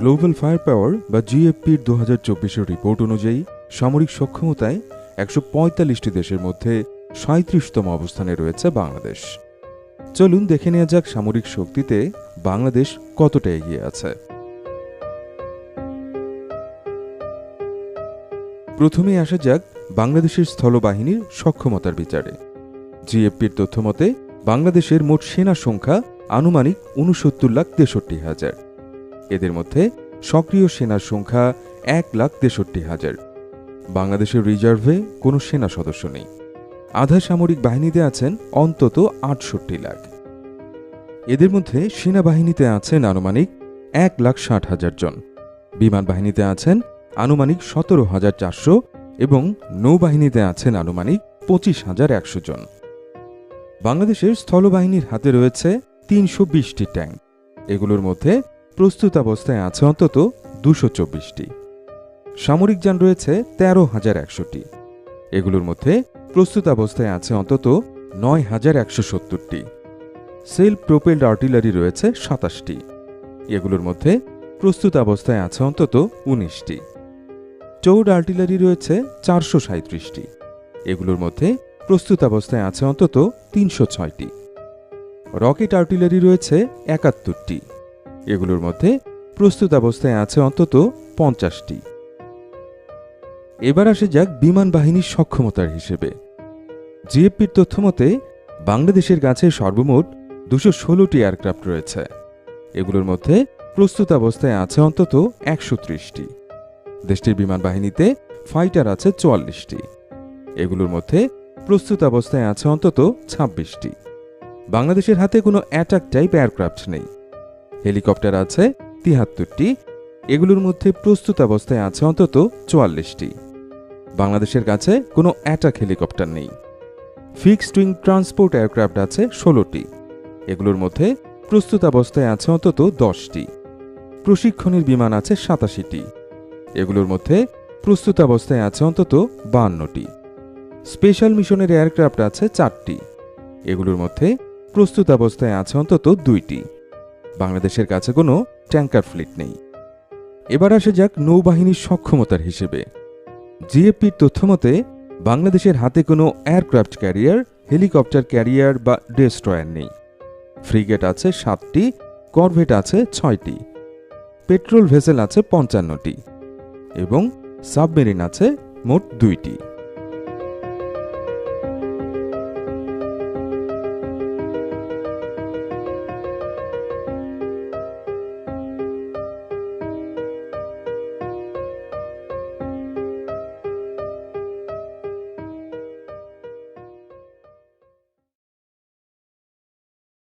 Global fire পাওয়ার বা জিএফপির দু হাজার চব্বিশের রিপোর্ট অনুযায়ী সামরিক সক্ষমতায় একশো পঁয়তাল্লিশটি দেশের মধ্যে সাঁত্রিশতম অবস্থানে রয়েছে বাংলাদেশ। চলুন দেখে নেওয়া যাক সামরিক শক্তিতে বাংলাদেশ কতটা এগিয়ে আছে। প্রথমে আসা যাক বাংলাদেশের স্থলবাহিনীর সক্ষমতার বিচারে। জিএফপির তথ্যমতে, বাংলাদেশের মোট সেনা সংখ্যা আনুমানিক উনসত্তর লাখ তেষট্টি হাজার। এদের মধ্যে সক্রিয় সেনার সংখ্যা এক লাখ তেষট্টি হাজার। বাংলাদেশের রিজার্ভে কোনো সেনা সদস্য নেই। আধা সামরিক বাহিনীতে আছেন অন্তত আটষট্টি লাখ। এদের মধ্যে সেনাবাহিনীতে আছেন আনুমানিক এক লাখ ষাট হাজার জন। বিমান বাহিনীতে আছেন আনুমানিক সতেরো হাজার চারশো এবং নৌবাহিনীতে আছেন আনুমানিক পঁচিশ হাজার একশো জন। বাংলাদেশের স্থলবাহিনীর হাতে রয়েছে তিনশো বিশটি ট্যাঙ্ক। এগুলোর মধ্যে প্রস্তুত অবস্থায় আছে অন্তত দুশো চব্বিশটি। সামরিক যান রয়েছে তেরো হাজার একশোটি। এগুলোর মধ্যে প্রস্তুত অবস্থায় আছে অন্তত নয় হাজার একশো সত্তরটি। সেলফ প্রোপেলড আর্টিলারি রয়েছে সাতাশটি। এগুলোর মধ্যে প্রস্তুত অবস্থায় আছে অন্তত উনিশটি। চৌড আর্টিলারি রয়েছে চারশো সাঁত্রিশটি এগুলোর মধ্যে প্রস্তুত অবস্থায় আছে অন্তত তিনশো ছয়টি। রকেট আর্টিলারি রয়েছে একাত্তরটি। এগুলোর মধ্যে প্রস্তুত অবস্থায় আছে অন্তত পঞ্চাশটি। এবার আসে যাক বিমান বাহিনীর সক্ষমতার হিসেবে। জিএফপির তথ্যমতে বাংলাদেশের কাছে সর্বমোট দুশো ষোলোটি এয়ারক্রাফট রয়েছে। এগুলোর মধ্যে প্রস্তুত অবস্থায় আছে অন্তত একশো ত্রিশটি। দেশটির বিমান বাহিনীতে ফাইটার আছে চুয়াল্লিশটি। এগুলোর মধ্যে প্রস্তুত অবস্থায় আছে অন্তত ছাব্বিশটি। বাংলাদেশের হাতে কোনো অ্যাটাক টাইপ এয়ারক্রাফট নেই। হেলিকপ্টার আছে তিয়াত্তরটি এগুলোর মধ্যে প্রস্তুত অবস্থায় আছে অন্তত চুয়াল্লিশটি। বাংলাদেশের কাছে কোনো অ্যাটাক হেলিকপ্টার নেই। ফিক্সড উইং ট্রান্সপোর্ট এয়ারক্রাফট আছে ষোলোটি। এগুলোর মধ্যে প্রস্তুত অবস্থায় আছে অন্তত দশটি। প্রশিক্ষণের বিমান আছে সাতাশিটি। এগুলোর মধ্যে প্রস্তুত অবস্থায় আছে অন্তত বান্নটি। স্পেশাল মিশনের এয়ারক্রাফট আছে চারটি। এগুলোর মধ্যে প্রস্তুত অবস্থায় আছে অন্তত দুইটি। বাংলাদেশের কাছে কোনো ট্যাঙ্কার ফ্লিট নেই। এবার আসে যাক নৌবাহিনীর সক্ষমতার হিসেবে। জিএফপির তথ্যমতে বাংলাদেশের হাতে কোনো এয়ারক্রাফট ক্যারিয়ার, হেলিকপ্টার ক্যারিয়ার বা ডেস্ট্রয়ার নেই। ফ্রিগেট আছে সাতটি, করভেট আছে ছয়টি, পেট্রোল ভেসেল আছে পঞ্চান্নটি এবং সাবমেরিন আছে মোট দুইটি।